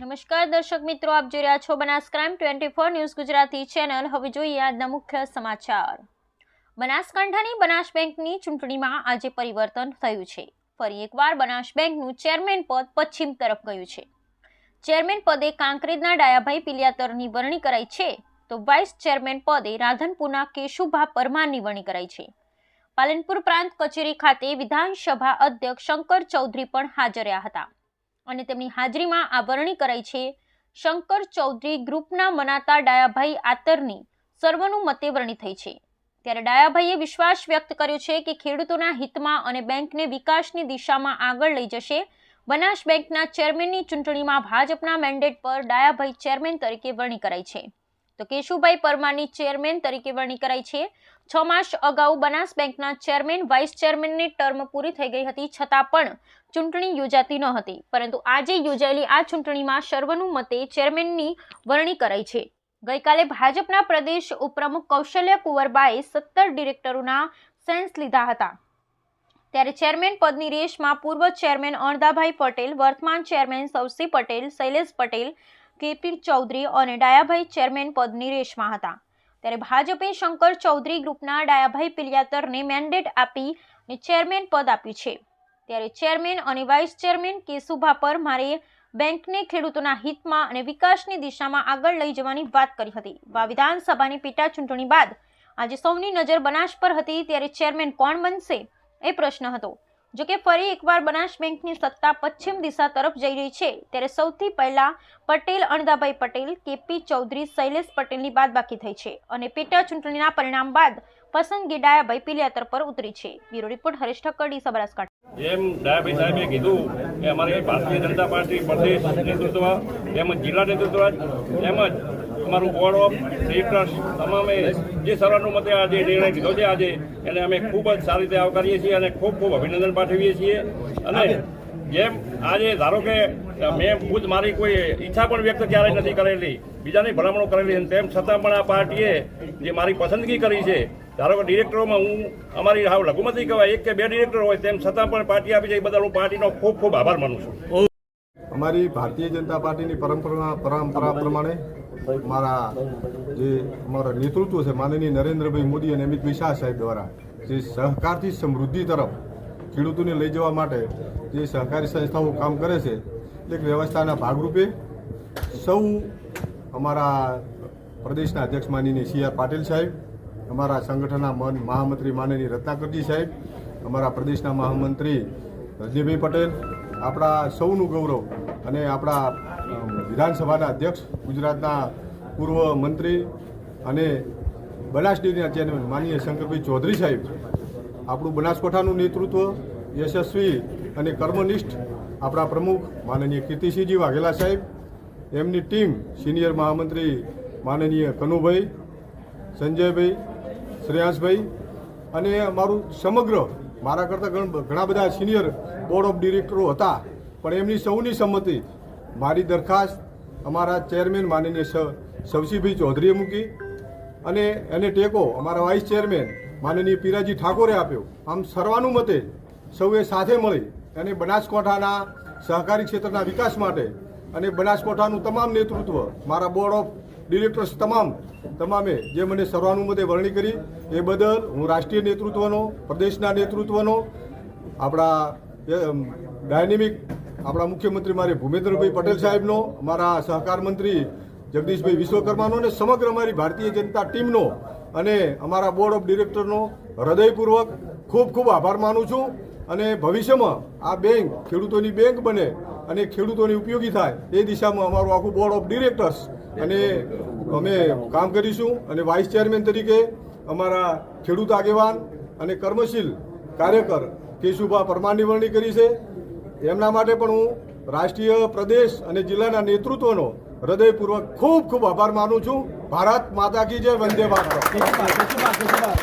નમસ્કાર, દર્શક મિત્રો, આપ જોઈ રહ્યા છો Banas crime twenty four news Gujarati channel. હવે જોઈએ આજના મુખ્ય સમાચાર. બનાસકાંઠાની બનાસ બેંકની ચૂંટણીમાં આજે પરિવર્તન થયું છે. ફરી એકવાર બનાસ બેંકનું ચેરમેન પદ પશ્ચિમ તરફ ગયું છે. ચેરમેન પદે કાંકરેજના ડાયાભાઈ પિલિયાતરની વરણી કરાઈ છે. તો વાઇસ ચેરમેન પદે રાધનપુરના કેશુભા પરમારની વરણી કરાઈ છે. પાલનપુર પ્રાંત કચેરી ખાતે વિધાનસભા અધ્યક્ષ શંકર ચૌધરી પણ હાજર રહ્યા હતા અને તેમની હાજરીમાં આ વરણી કરાઈ છે. શંકર ચૌધરી ગ્રુપના મનાતા ડાયાભાઈ આતરની સર્વનુમતે વરણી થઈ છે. ત્યારે ડાયાભાઈએ વિશ્વાસ વ્યક્ત કર્યો છે કે ખેડૂતોના હિતમાં અને બેંકને વિકાસની દિશામાં આગળ લઈ જશે. બનાસ બેંકના ચેરમેનની ચૂંટણીમાં ભાજપના મેન્ડેટ પર ડાયાભાઈ ચેરમેન તરીકે વરણી કરાઈ છે. તો કેશુભાઈ પરમારની ચેરમેન તરીકે વરણી કરાઈ છે. છ માસ અગાઉ બનાસ બેંકના ચેરમેન, વાઇસ ચેરમેનની ટર્મ પૂરી થઈ ગઈ હતી, છતાં પણ ચૂંટણી યોજાતી ન હતી. પરંતુ આજે યોજાયેલી આ ચૂંટણીમાં સર્વનુમતે ચેરમેનની વરણી કરાઈ છે. ગઈકાલે ભાજપના પ્રદેશ ઉપપ્રમુખ કૌશલ્ય કુંવરબાએ સત્તર ડિરેક્ટરોના સેન્સ લીધા હતા. ત્યારે ચેરમેન પદની રેસમાં પૂર્વ ચેરમેન અણદાભાઈ પટેલ, વર્તમાન ચેરમેન સૌસી પટેલ, શૈલેષ પટેલ કેપી ચૌધરી અને ડાયાભાઈ ચેરમેન પદની રેસમાં હતા. ત્યારે ભાજપે શંકર ચૌધરી ગ્રુપના ડાયાભાઈ પિલિયાતરને મેન્ડેટ આપી અને ચેરમેન પદ આપ્યું છે. ત્યારે ચેરમેન અને વાઇસ ચેરમેન કેશુભા પર મારે બેંકને ખેડૂતોના હિતમાં અને વિકાસની દિશામાં આગળ લઈ જવાની વાત કરી હતી. વિધાનસભાની પેટા ચૂંટણી બાદ આજે સૌની નજર બનાસ પર હતી, ત્યારે ચેરમેન કોણ બનશે એ પ્રશ્ન હતો. જો કે ફરી એકવાર બનાસ બેંકની સત્તા પશ્ચિમ દિશા તરફ જઈ રહી છે, ત્યારે સૌથી પહેલા પટેલ અણદાભાઈ પટેલ, કેપી ચૌધરી, શૈલેષ પટેલની બાદબાકી થઈ છે અને પેટા ચૂંટણીના પરિણામ બાદ પસંદગી ડાયાભાઈ પિલિયાતર પર ઉતરી છે. બ્યુરો રિપોર્ટ હરેશ ઠક્કર ડીસા બનાસકાંઠા જેમ ડાયાભાઈ સાહેબે કીધું કે અમારી ભારતીય જનતા પાર્ટી પ્રદેશ નેતૃત્વ, તેમજ જિલ્લા નેતૃત્વ, તેમજ અમારું બોર્ડ ઓફ ડિરેક્ટર્સ તમામે જે સર્વાનુમતે આ જે નિર્ણય લીધો છે, આજે એને અમે ખૂબ જ સારી રીતે આવકારીએ છીએ અને ખૂબ ખૂબ અભિનંદન પાઠવીએ છીએ. અને જેમ આજે ધારો કે મેં ખુદ મારી કોઈ ઈચ્છા પણ વ્યક્ત ક્યારેય નથી કરેલી, બીજાની ભલામણો કરેલી અને તેમ છતાં પણ આ પાર્ટીએ જે મારી પસંદગી કરી છે, ધારો કે ડિરેક્ટરોમાં હું અમારી હાવ લઘુમતી કહેવાય, એક કે બે ડિરેક્ટર હોય, તેમ છતાં પણ પાર્ટી આપી છે, એ બદલ હું પાર્ટીનો ખૂબ ખૂબ આભાર માનું છું. અમારી ભારતીય જનતા પાર્ટીની પરંપરા પરંપરા પ્રમાણે મારા જે અમારા નેતૃત્વ છે, માનનીય નરેન્દ્રભાઈ મોદી અને અમિતભાઈ શાહ સાહેબ દ્વારા જે સહકારથી સમૃદ્ધિ તરફ ખેડૂતોને લઈ જવા માટે જે સહકારી સંસ્થાઓ કામ કરે છે, એક વ્યવસ્થાના ભાગરૂપે સૌ અમારા પ્રદેશના અધ્યક્ષ માનીને સી આર પાટીલ સાહેબ, અમારા સંગઠનના મન- મહામંત્રી માનની રત્નાકરજી સાહેબ, અમારા પ્રદેશના મહામંત્રી રજનીભાઈ પટેલ, આપણા સૌનું ગૌરવ અને આપણા વિધાનસભાના અધ્યક્ષ, ગુજરાતના પૂર્વ મંત્રી અને બનાસ ડેરીના ચેરમેન માનીય શંકરભાઈ ચૌધરી સાહેબ, આપણું બનાસકાંઠાનું નેતૃત્વ યશસ્વી અને કર્મનિષ્ઠ આપણા પ્રમુખ માનનીય કીર્તિસિંહજી વાઘેલા સાહેબ, એમની ટીમ સિનિયર મહામંત્રી માનનીય કનુભાઈ, સંજયભાઈ, શ્રેયાંશભાઈ અને અમારું સમગ્ર, મારા કરતાં ઘણ- ઘણા બધા સિનિયર બોર્ડ ઓફ ડિરેક્ટરો હતા. પણ એમની સૌની સંમતિ મારી દરખાસ્ત અમારા ચેરમેન માનનીય સવસીભાઈ ચૌધરીએ મૂકી અને એને ટેકો અમારા વાઇસ ચેરમેન માનનીય પીરાજી ઠાકોરે આપ્યો. આમ સર્વાનુમતે સૌએ સાથે મળી અને બનાસકાંઠાના સહકારી ક્ષેત્રના વિકાસ માટે અને બનાસકાંઠાનું તમામ નેતૃત્વ, મારા બોર્ડ ઓફ ડિરેક્ટર્સ તમામ, તમામે જે મને સર્વાનુમતે વરણી કરી, એ બદલ હું રાષ્ટ્રીય નેતૃત્વનો, પ્રદેશના નેતૃત્વનો, આપણા ડાયનેમિક આપણા મુખ્યમંત્રી મારે ભૂપેન્દ્રભાઈ પટેલ સાહેબનો અમારા સહકાર મંત્રી જગદીશભાઈ વિશ્વકર્માનો અને સમગ્ર અમારી ભારતીય જનતા ટીમનો અને અમારા બોર્ડ ઓફ ડિરેક્ટરનો હૃદયપૂર્વક ખૂબ ખૂબ આભાર માનું છું. અને ભવિષ્યમાં આ બેંક ખેડૂતોની બેંક બને અને ખેડૂતોને ઉપયોગી થાય એ દિશામાં અમારું આખું બોર્ડ ઓફ ડિરેક્ટર્સ અને અમે કામ કરીશું. અને વાઇસ ચેરમેન તરીકે અમારા ખેડૂત આગેવાન અને કર્મશીલ કાર્યકર કેશુભા પરમારની વરણી કરી છે. એમના માટે પણ હું રાષ્ટ્રીય પ્રદેશ અને જિલ્લાના નેતૃત્વનો હૃદયપૂર્વક ખૂબ ખૂબ આભાર માનું છું. ભારત માતા કી જય, વંદે ભારત.